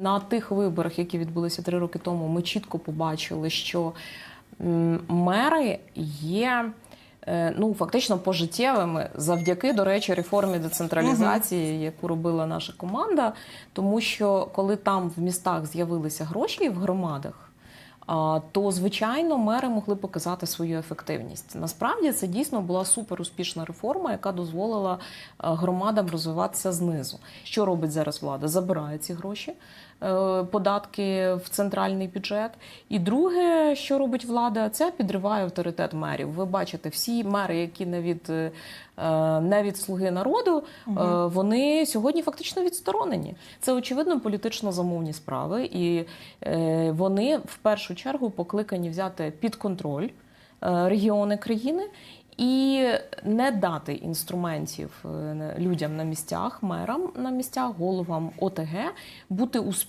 На тих виборах, які відбулися три роки тому, ми чітко побачили, що мери є. е, Ну, фактично пожиттєвими завдяки, до речі, реформі децентралізації, яку робила наша команда. Тому що коли там в містах з'явилися гроші в громадах, то звичайно мери могли показати свою ефективність. Насправді це дійсно була супер успішна реформа, яка дозволила е, громадам розвиватися знизу. Що робить зараз влада? Забирає ці гроші, е, податки в центральний бюджет. І друге, що робить влада, це підриває авторитет мерів. Ви бачите, всі мери, які не від, е, не від слуги народу, е, вони сьогодні фактично відсторонені. Це очевидно політично замовні справи, і вони в першу чергу покликані взяти під контроль е, регіони країни. І не дати інструментів е, людям на місцях, мерам на місцях, головам ОТГ бути.